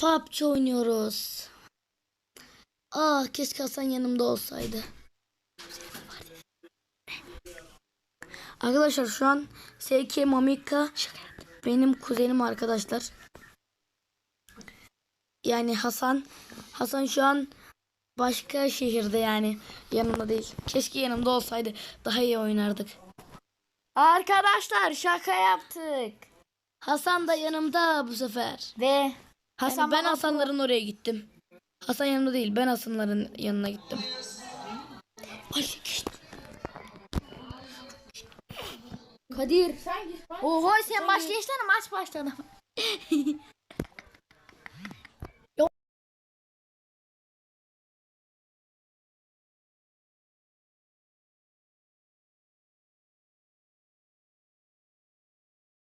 PUBG oynuyoruz. Ah keşke Hasan yanımda olsaydı. Arkadaşlar şu an SK Mamika benim kuzenim arkadaşlar. Yani Hasan Hasan şu an başka şehirde yani yanımda değil. Keşke yanımda olsaydı daha iyi oynardık. Arkadaşlar şaka yaptık. Hasan da yanımda bu sefer. Ve Hasan Hasan ben Hasanların oraya gittim. Hasan yanımda değil, ben Hasanların yanına gittim. Ay. Kadir. Oho sen başlayıştan maç başladı.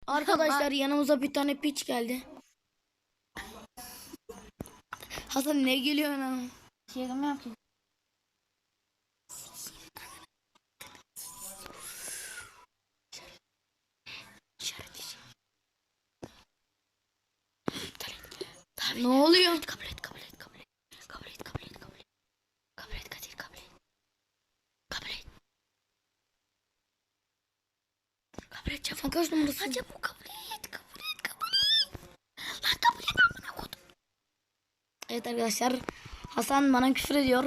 Arkadaşlar yanımıza bir tane piç geldi. Hasan ne gülüyor lan? Şey mi yapayım? Ne oluyor? Kabul et, kabul et, kabul et. Kabul et, kabul et, kabul et. Kabul et Kadir, kabul et. Kabul et. Kabul et çabuk. Kaç numarasın? Hadi bu kabul et, kabul et, kabul et. Lan kabul et amına kodum. Evet arkadaşlar. Hasan bana küfür ediyor.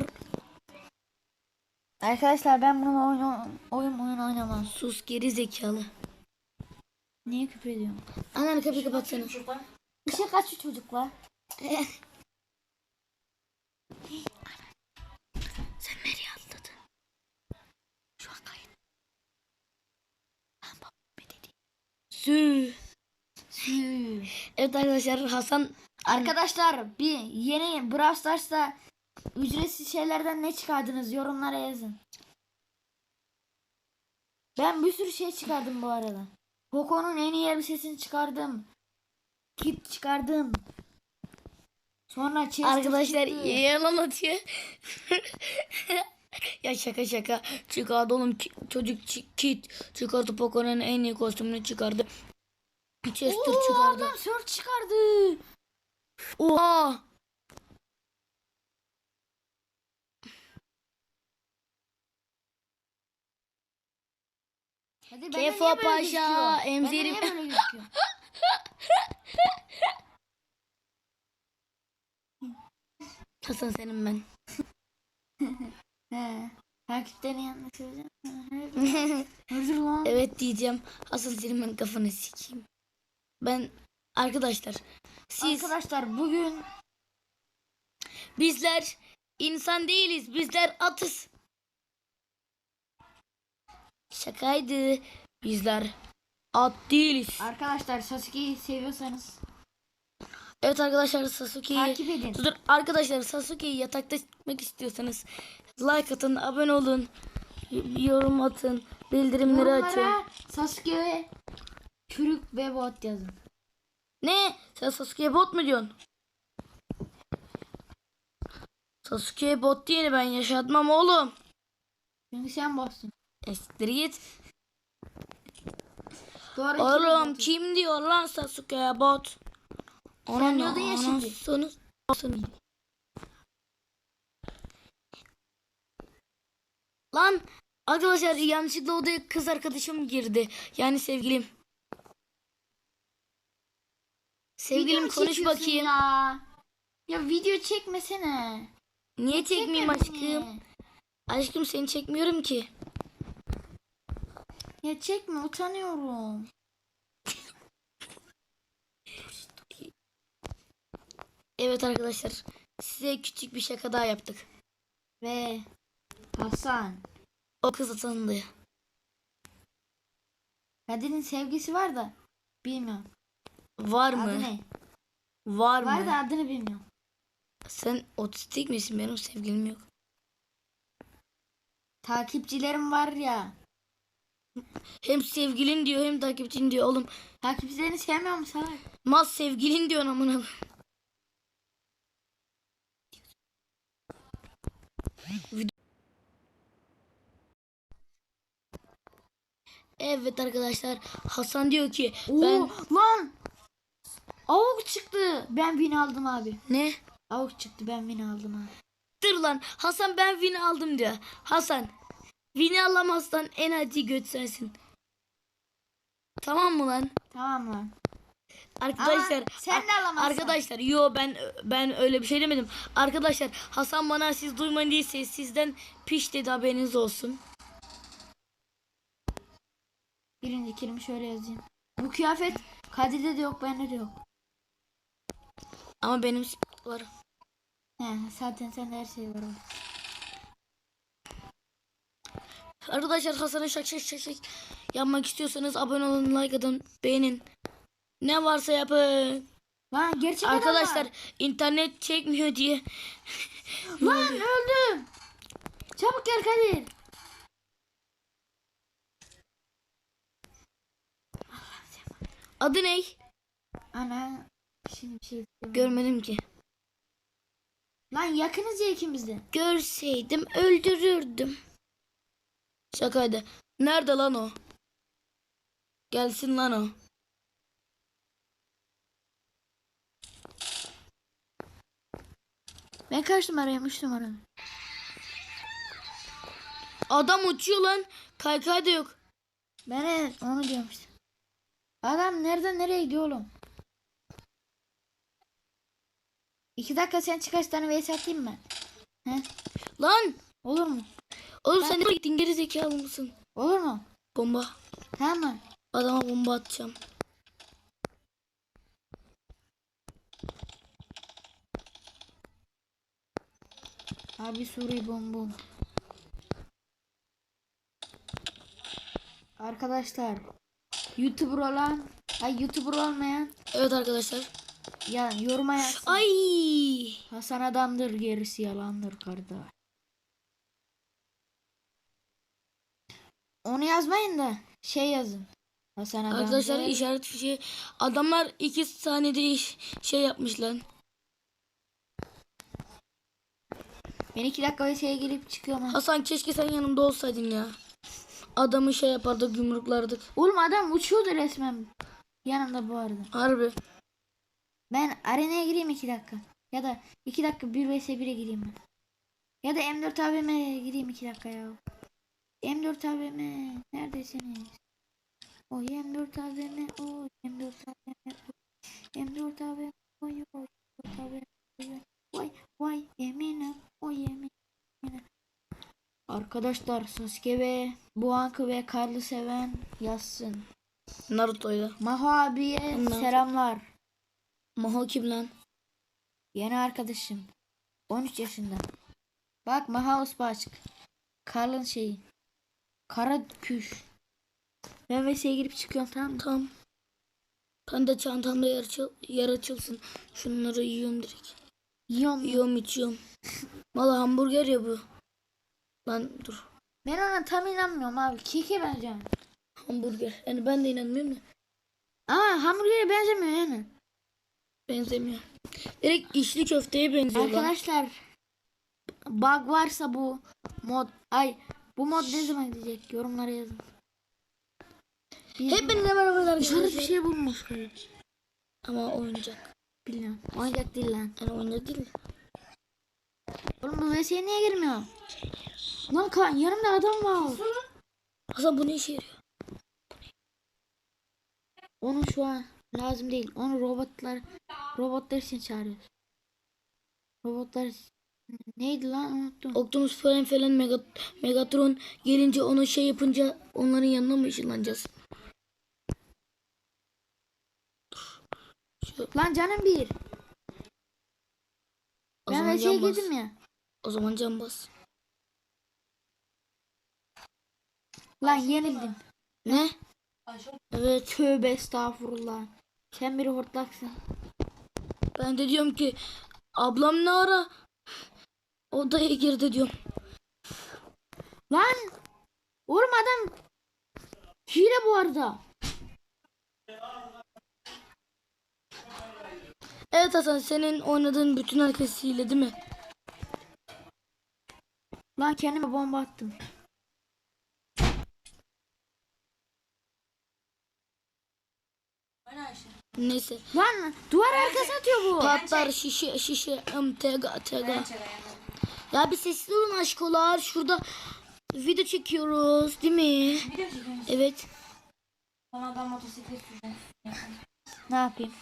Arkadaşlar ben bunu oyun oyun oyun oynamam. Sus geri zekalı. Niye küfür ediyorum? Ananı kapıyı kapatsana. Işık kaçıyor çocuklar. Sen nereye atladın? Şu an kayıt. Ben babam dedi. Sü. Evet arkadaşlar Hasan Arkadaşlar bir yeni Brawl Stars'ta ücretsiz şeylerden ne çıkardınız yorumlara yazın. Ben bir sürü şey çıkardım bu arada. Poco'nun en iyi elbisesini çıkardım. Kit çıkardım. Sonra chest arkadaşlar çıktı. yalan atıyor. ya şaka şaka. Çıkardı oğlum ki- çocuk kit çıkardı Poco'nun en iyi kostümünü çıkardı. Chester Oo, çıkardı. adam Surge çıkardı. Oha. Hadi Kefo Paşa, emzirim. Hasan senin ben. Takipten yanlış söyleyeceğim. Evet diyeceğim. Hasan senin ben kafanı sikeyim. Ben arkadaşlar siz Arkadaşlar bugün bizler insan değiliz. Bizler atız. Şakaydı. Bizler at değiliz. arkadaşlar Sasuke'yi seviyorsanız Evet arkadaşlar Sasuke'yi takip edin. Dur arkadaşlar Sasuke'yi yatakta tutmak istiyorsanız like atın, abone olun, y- yorum atın, bildirimleri açın. Yorumlara Sasuke ve çürük ve bot yazın. Ne? Sen Sasuke'ye bot mu diyorsun? Sasuke'ye bot diyeni ben yaşatmam oğlum. Çünkü sen botsun. Estir git. Doğru Oğlum kim diyor lan Sasuke'ye bot? Onun diyordun ya şimdi. anasını s**sını. Lan arkadaşlar yanlışlıkla odaya kız arkadaşım girdi. Yani sevgilim. Sevgilim konuş bakayım. Ya. ya video çekmesene. Niye çekmeyeyim Çekme aşkım? beni. Aşkım seni çekmiyorum ki. Ya çekme utanıyorum. Evet arkadaşlar. Size küçük bir şaka daha yaptık. Ve Hasan. O kız atandı. Kadir'in sevgisi var da bilmiyorum. Var mı? Adı ne? Var, Var mı? da adını bilmiyorum. Sen otistik misin? Benim sevgilim yok. Takipçilerim var ya. Hem sevgilin diyor hem takipçin diyor oğlum. Takipçilerini sevmiyor musun salak? Mas sevgilin diyor amına. Evet arkadaşlar Hasan diyor ki ben Oo, lan! Avuk çıktı. Ben win aldım abi. Ne? Avuk çıktı ben win aldım abi. Dur lan Hasan ben win aldım diyor. Hasan win alamazsan en acı göt sensin. Tamam mı lan? Tamam lan. Arkadaşlar Ama sen de alamazsın. Arkadaşlar yo ben ben öyle bir şey demedim. Arkadaşlar Hasan bana siz duymayın diye sizden piş dedi haberiniz olsun. Birinci kelime şöyle yazayım. Bu kıyafet Kadir'de de yok bende de yok. Ama benim var. He, zaten sende her şey var. Arkadaşlar Hasan'a şak şak şak şak yapmak istiyorsanız abone olun, like atın, beğenin. Ne varsa yapın. Lan gerçek adam Arkadaşlar var. internet çekmiyor diye. Lan öldüm. Çabuk gel Kadir. Adı ne? Ana. Şimdi bir şey. Görmedim ki. Lan yakınız ya ikimiz de. Görseydim öldürürdüm. Şakaydı. Nerede lan o? Gelsin lan o. Ben kaç numarayım? 3 numara. Adam uçuyor lan. Kaykay da yok. Ben evet, onu diyorum işte. Adam nereden nereye gidiyor oğlum? İki dakika sen çık kaç tane vs atayım mı? He? Lan. Olur mu? Oğlum sen nereye gittin geri zekalı mısın? Olur mu? Bomba. Tamam? Adama bomba atacağım. Abi Suri bom bom. Arkadaşlar YouTuber olan ay YouTuber olmayan Evet arkadaşlar. Ya yoruma yazsın. Ay. Hasan adamdır gerisi yalandır kardeş. Onu yazmayın da şey yazın. Hasan adamdır. Arkadaşlar işaret fişeği. Adamlar iki saniyede iş, şey yapmış lan. Ben iki dakika şeye gelip çıkıyorum. ha. Hasan keşke sen yanımda olsaydın ya. Adamı şey yapardık yumruklardık. Oğlum adam uçuyordu resmen. Yanımda bu arada. Harbi. Ben arenaya gireyim iki dakika. Ya da iki dakika 1 vs 1'e gireyim ben. Ya da M4 AVM'ye gireyim iki dakika ya. M4 AVM neredesiniz? O M4 AVM o M4 AVM o M4 AVM oy M4 AVM vay vay eminim oy eminim. Arkadaşlar Sasuke ve Buankı ve Karlı seven yazsın. Naruto'yla. Maho abiye Ondan- selamlar. Maho kim lan? Yeni arkadaşım. 13 yaşında. Bak Mahaus açık. Karl'ın şeyi. Kara küş. Ben VS'ye girip çıkıyorum tamam mı? Tamam. De çantamda yer, açıl, yer açılsın. Şunları yiyorum direkt. Yiyorum. Yiyorum içiyorum. Valla hamburger ya bu. Lan dur. Ben ona tam inanmıyorum abi. Keke benziyor. Hamburger. Yani ben de inanmıyorum da. Ama hamburgere benzemiyor yani. Benzemiyor. Direkt içli köfteye benziyor. Arkadaşlar bug varsa bu mod ay bu mod ne zaman gidecek yorumlara yazın. Biz Hepinize merhabalar arkadaşlar. şey bulmuş. Ama oyuncak. Bilmiyorum. Oyuncak değil lan. Yani oyuncak değil. Oğlum bu VS'ye niye girmiyor? Lan kan yanımda adam var. Hasan bu ne işe yarıyor? Onu şu an lazım değil. Onu robotlar robotlar için çağırıyoruz. Robotlar neydi lan unuttum. Optimus falan falan Megat Megatron gelince onu şey yapınca onların yanına mı ışınlanacağız? Lan canım bir. o Ben bas. girdim ya. O zaman can bas. Lan yenildim. Ne? Evet. Tövbe estağfurullah. Sen bir hortlaksın. Ben de diyorum ki ablam ne ara odaya girdi diyorum. Lan! Oğlum adam hile bu arada. Evet Hasan senin oynadığın bütün herkes hile değil mi? Lan kendime bomba attım. Neyse. Lan duvar arkası atıyor bu. Patlar şişe şişe ım tega tega. Ya bir sessiz olun aşkolar. Şurada video çekiyoruz değil mi? Video çekiyorsun. Evet. Sonra da motosiklet süreceğim. Ne yapayım?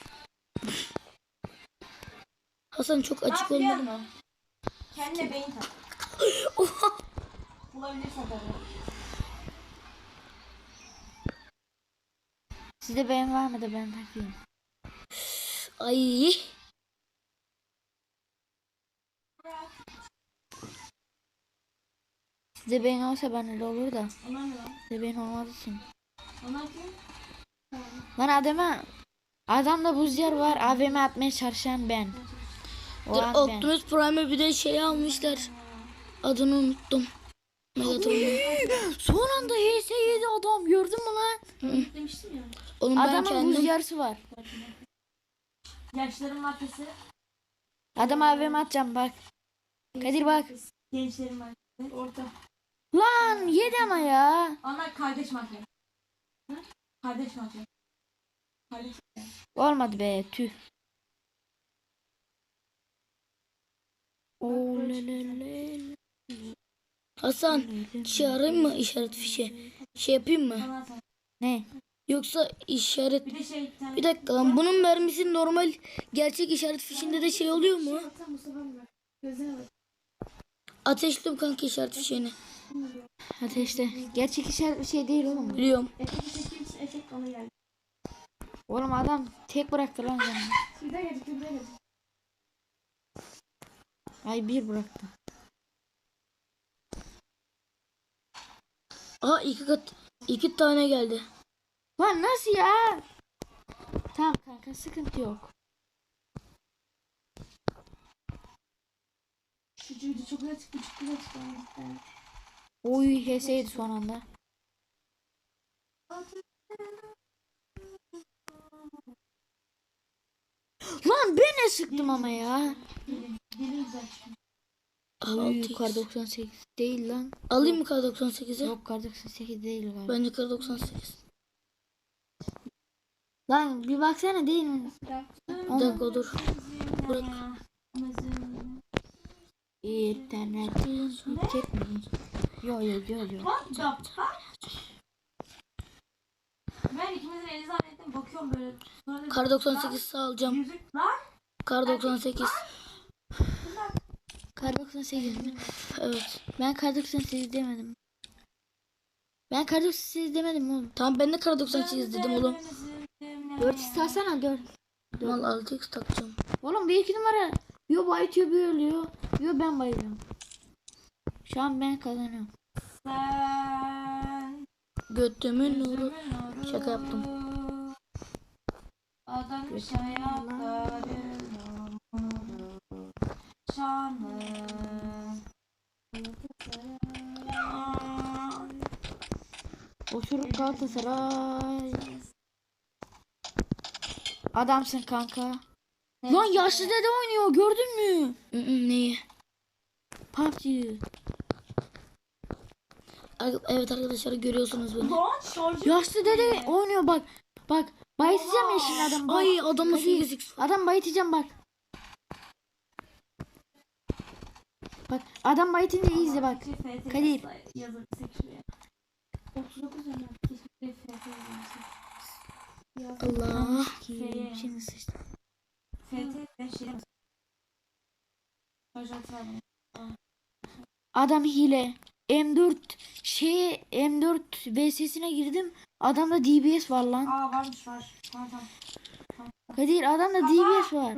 Hasan çok açık olmadı. musun? Kendine beyin tak. Oha. Bulabilirsen tabii. Sizde beğen var mı da ben takayım. Ay. Sizde beğen olsa bende de olur da. Sizde beğen olmadığı için. Lan adama adamda buz yer var AVM atmaya çalışan ben. O Dur, ben. Optimus Prime'e bir de şey almışlar. Adını unuttum. Son anda HS yedi adam gördün mü lan? Demiştim ya. Oğlum ben Adamın buz kendim yarısı var. Yaşların markası. Adam AVM atacağım bak. Kadir bak. Gençlerin markası. Orta. Lan yedi ama ya. Onlar kardeş mafya. Hı? Kardeş mafya. Kardeş Olmadı be tüh. Oo, le, le, le. Hasan şey arayayım mı işaret fişe? Şey yapayım mı? Ne? Yoksa işaret Bir de şey bir tane. bir dakika lan bunun mermisi normal gerçek işaret fişinde de şey oluyor mu? Ateşliyorum kanka işaret fişeğini. Ateşte. Gerçek işaret bir şey değil oğlum. Biliyorum. Efekt çekeyim efekt ona geldi. Oğlum adam tek bıraktı lan geldi. Ay bir bıraktı. Aha iki kat iki tane geldi. Lan nasıl ya? Tamam kanka sıkıntı yok. Çocuğuydu çok açık küçük açık. Oy HS'ydi son anda. Lan ben ne sıktım ama ya. Oy Altı kar X. 98 değil lan. Alayım mı kar 98'i? Yok kar 98 değil galiba. Bence kar 98. Lan bir baksana değil mi? Bir dakika dur. Bırak. İnternet çek mi? Yo yo yo yo. Ben ikimizin eli zannettim bakıyorum böyle. Kar 98 alacağım. Yüzük lan. Kar 98. Kar 98 mi? Evet. Ben kar 98 demedim. Ben kar 98 demedim oğlum. Tamam ben de kar 98 dedim oğlum. 4 alsana 4. Mal 6x takacağım. Oğlum bir iki numara. Yo bayıtıyor bir ölüyor. Yo ben bayılıyorum. Şu an ben kazanıyorum. Sen Götümün nuru. Şaka yaptım. Adanmış ayakların nuru. Şanlı. Osuruk Galatasaray. Adamsın kanka. Lan yaşlı dede oynuyor gördün mü? Neyi? PUBG. Evet arkadaşlar görüyorsunuz beni. Lan şarjı. Yaşlı dede oynuyor bak. Bak bayıtacağım ya şimdi adam. Bak. Ay. 8x var. Adam bayıtacağım bak. Bak adam bayıtınca iyi izle bak. Kadir. Yazın şuraya. 39 önemli. Allah. Şimdi şey bunun. Adam hile. M4 şeye M4 VS'sine girdim. Adamda DBS var lan. Aa varmış var. Tamam tamam. Kadir adamda DBS var.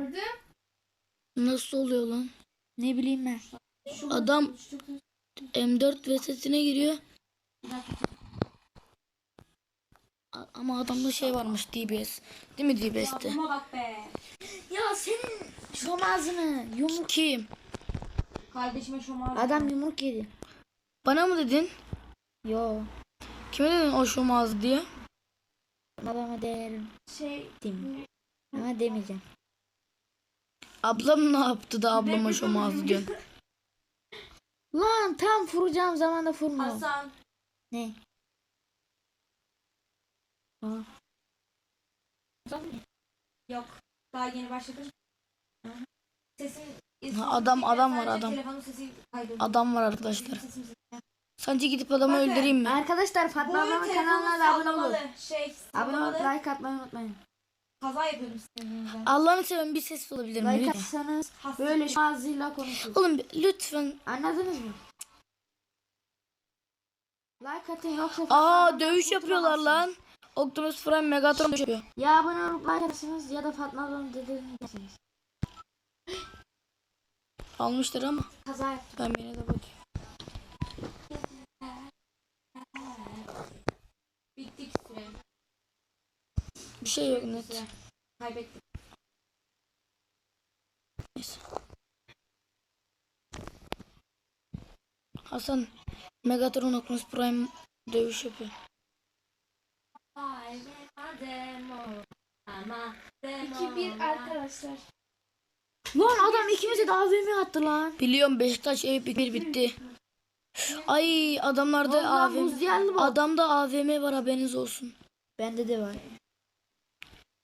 Nasıl oluyor lan? Ne bileyim ben. Adam M4 ve sesine giriyor. Ama adamda şey varmış DBS. Değil mi DBS'te? bak be. Ya senin şom ağzını yumruk. Kim? Kardeşime şomar. Adam yumruk yedi. Bana mı dedin? Yo. Kime dedin o şomaz diye? Adama değerim. şey. Dem. Ama demeyeceğim. Ablam ne yaptı da ablama şomaz diyorsun? Lan tam vuracağım zamanda vurmuyor. Hasan. Ne? Aa. Yok. Daha yeni başladım. Sesim Ha, adam- adam var, adam. Telefonun sesi kaydediyor. Adam var arkadaşlar. Sence gidip adamı Bakın. öldüreyim mi? Arkadaşlar telefonu kanalına da abone olun. Şey, Abone olup like atmayı unutmayın. Kaza yapıyorum sizin. Allah'ını seven bir ses olabilir mi? Like Lütfen. atsanız böyle şu ağzıyla konuşun. Oğlum lütfen. Anladınız mı? Like atın yoksa Aa dövüş yapıyorlar lan. Optimus Prime Megatron dövüş yapıyor. Ya abone olup like atarsınız ya da Fatma dediğini dersiniz. Almıştır ama. Kaza yaptım. Ben yine de bakayım. Şey yok net. Neyse. Hasan Megatron Optimus Prime dövüş yapıyor. arkadaşlar. Lan adam ikimize de AVM attı lan. Biliyorum Beşiktaş Eyüp bir bitti. Ay adamlarda Vallahi AVM. Adamda AVM var haberiniz olsun. Bende de var.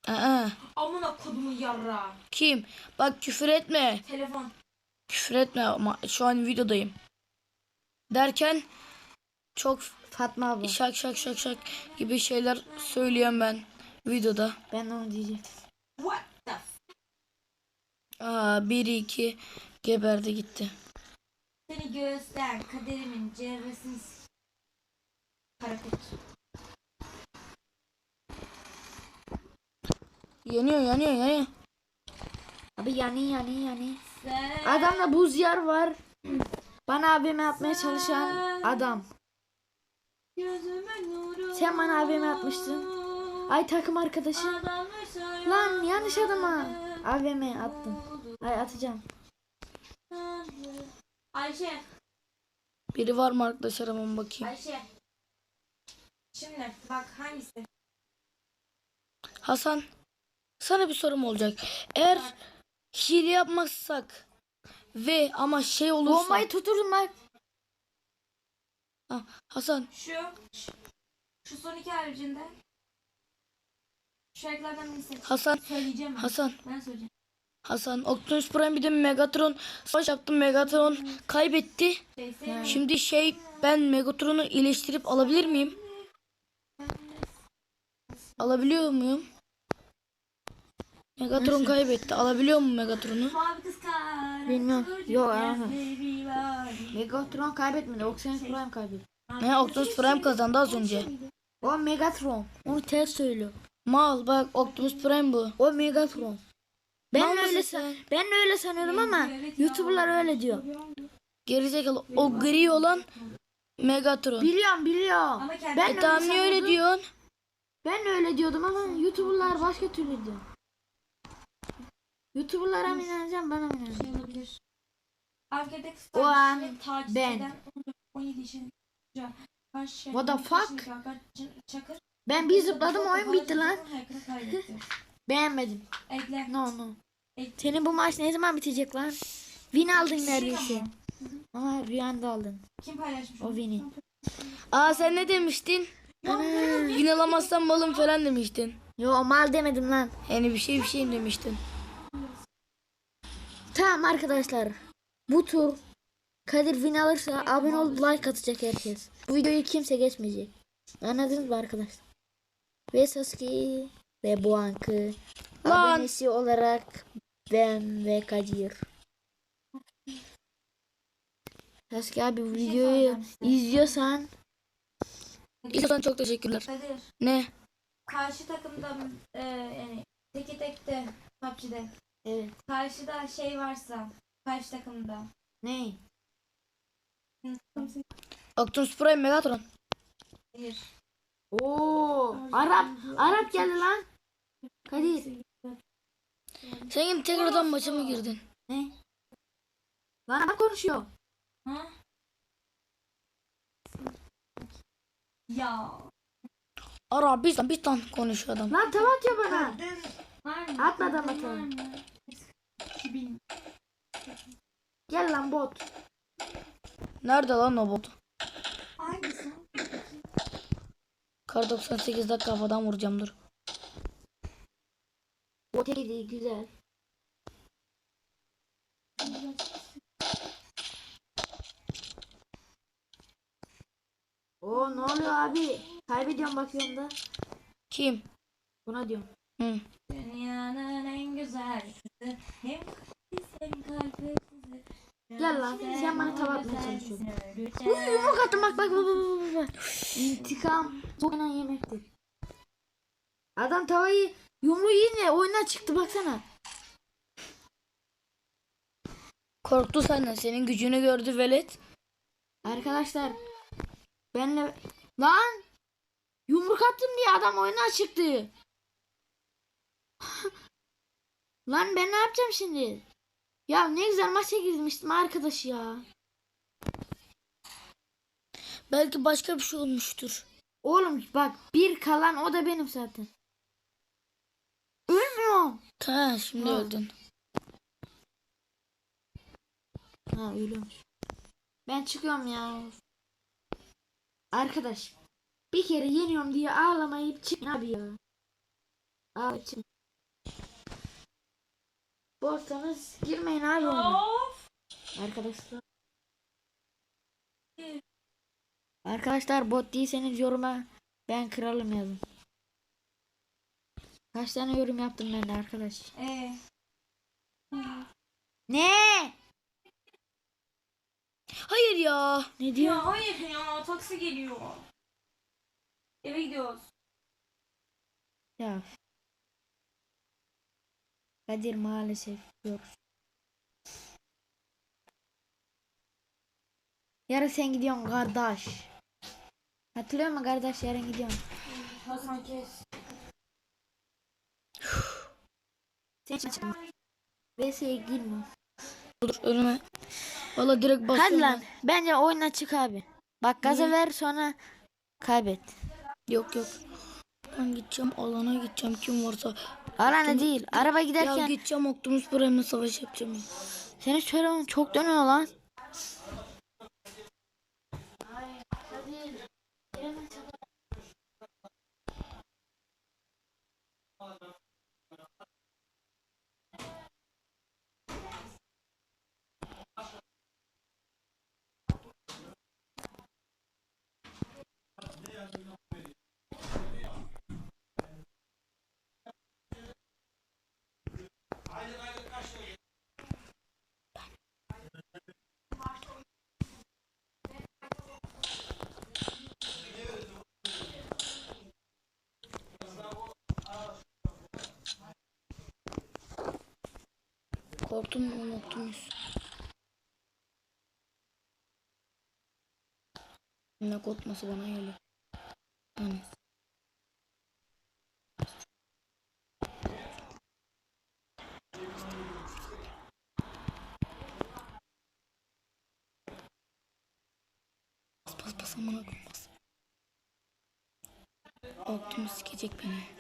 Aa, Amına kodumun yarra. kim? Bak küfür etme. Telefon. Küfür etme ama şu an videodayım. Derken çok Fatma abla. şak şak şak şak gibi şeyler söylüyorum ben videoda. Ben onu diyecektim. What the f- Aa 1 2 geberdi gitti. Seni göster kaderimin cerresini Karakut. Yanıyor yanıyor yanıyor. Abi yani yani. Sen Adamda buz yer var. Bana AVM atmaya çalışan adam. Sen bana AVM atmıştın. Ay takım arkadaşı. Lan yanlış adama. AVM attım. Ay atacağım. Ayşe, Biri var mı arkadaşlar hemen bakayım. Ayşe. Şimdi bak hangisi? Hasan sana bir sorum olacak. Eğer hile yapmazsak ve ama şey olursa Bombayı tuturum bak. Ha, Hasan Şu, şu, son iki haricinde. Şu şarkılardan birisi. Hasan Söyleyeceğim ben. Hasan Ben söyleyeceğim. Hasan Optimus Prime bir de Megatron savaş yaptım Megatron kaybetti. Şeyse, Şimdi şey ben Megatron'u iyileştirip alabilir miyim? Alabiliyor muyum? Megatron kaybetti. Alabiliyor mu Megatron'u? Bilmiyorum. Yok, var. Megatron kaybetmedi. Optimus Prime kaybetti. Ne Optimus Prime kazandı az önce. O Megatron. Onu ters söylüyor. Mal bak Optimus Prime bu. O Megatron. Ben Mal öyle sen? ben öyle sanıyordum ama YouTuber'lar öyle diyor. Gerizekalı o gri olan Megatron. Biliyorum biliyorum. Ben E tamam öyle niye öyle sanıyordum. diyorsun? Ben öyle diyordum ama YouTuber'lar başka türlü diyor. YouTuber'lara mı inanacağım bana mı inanacağım? şey olabilir. Afrika'daki O an ben. eden 17 yaşında What the fuck? Ben bir zıpladım oyun bitti lan. Beğenmedim. Ekle. No no. Senin bu maç ne zaman bitecek lan? Win aldın neredeyse. ama, rüyanda aldın. Kim paylaşmış? O? Vini. Aa sen ne demiştin? Gün alamazsan malım falan demiştin. Yo mal demedim lan. Yani bir şey bir şey demiştin. Tamam arkadaşlar. Bu tur Kadir win alırsa abone olup like atacak herkes. Bu videoyu kimse geçmeyecek. Anladınız mı arkadaşlar? Ve Sasuke ve Buank'ı Lan. abonesi olarak ben ve Kadir. Sasuke abi bu şey videoyu izliyorsan İzlediğiniz çok teşekkürler. Kadir. Ne? Karşı takımda e, yani teke tekte PUBG'de evet. karşıda şey varsa karşı takımda Ne? Optimus Prime Megatron. bir Oo, Arap Arap geldi lan. Kadir. Sen yine tekrardan maça mı girdin? Ne? Lan Arap konuşuyor. ha? Ya. Ara bizden bir tane konuşuyor adam. Lan tava atıyor bana. Kadın var mı? Atmadan Kadın atalım. Var mı? 2000. Gel lan bot. Nerede lan o bot? Hangisi? Kar 98 dakika kafadan vuracağım dur. Bot tekiydi güzel. Oo ne oluyor abi? Kaybediyorum bakıyorum da. Kim? Buna diyorum. Hı. Dünyanın en güzel kızı. Hem hem. Gel lan, sen bana tava atmaya çalışıyorsun. Uy yumruk attım bak bak bak bak bak. İntikam önemli yemektir. Adam tavayı yumruğu yiyince oyundan çıktı baksana. Korktu senden. Senin gücünü gördü velet. Arkadaşlar benle lan yumruk attım diye adam oyundan çıktı. Lan ben ne yapacağım şimdi? Ya ne güzel maça girmiştim arkadaş ya. Belki başka bir şey olmuştur. Oğlum bak bir kalan o da benim zaten. Ölmüyorum. Ha şimdi Ha. öldün. Ha ölüyormuş. Ben çıkıyorum ya. Arkadaş bir kere yeniyorum diye ağlamayıp çık abi ya. Abi çık. Borsanız girmeyin abi. Of. Arkadaşlar. Arkadaşlar bot değilseniz yoruma ben kralım yazın. Kaç tane yorum yaptım ben de arkadaş. Ee, Ne? Hayır ya. Ne diyor? ya hayır ya taksi geliyor. Eve gidiyoruz. Ya. Kadir maalesef yok. Yarın sen gidiyorsun kardeş. Hatırlıyor musun kardeş yarın gidiyorsun. Hasan kes. Sen çıkma. VS'ye girme. Dur önüme. Valla direkt basıyorum. Hadi lan. Bence oyuna çık abi. Bak gaza Niye? ver sonra kaybet. Yok yok. Ben gideceğim alana gideceğim kim varsa. Alana değil. Araba Ya giderken gideceğim Optimus Prime'le savaş yapacağım. seni söylemem çok dönüyor lan. Korktum mu Optimus? Ne korkması bana geliyor. Hani. Bas bas bas amına bas. Optimus sikecek beni.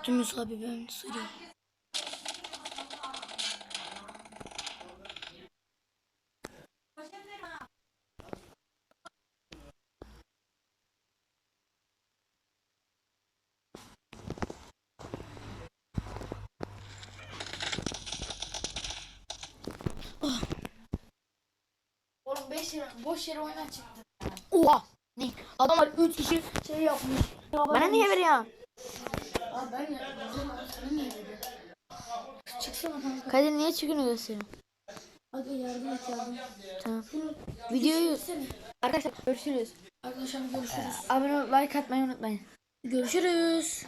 Optimus abi ben sürüyorum. Oğlum 5 lira boş yere oyuna çıktı. Oha! Ne? Adamlar 3 kişi şey yapmış. Bana niye veriyorsun? Kadir niye çıkını gösteriyorsun? Hadi yardım et yardım. Tamam. Videoyu arkadaşlar görüşürüz. Arkadaşlar görüşürüz. Abone ol, like atmayı unutmayın. Görüşürüz.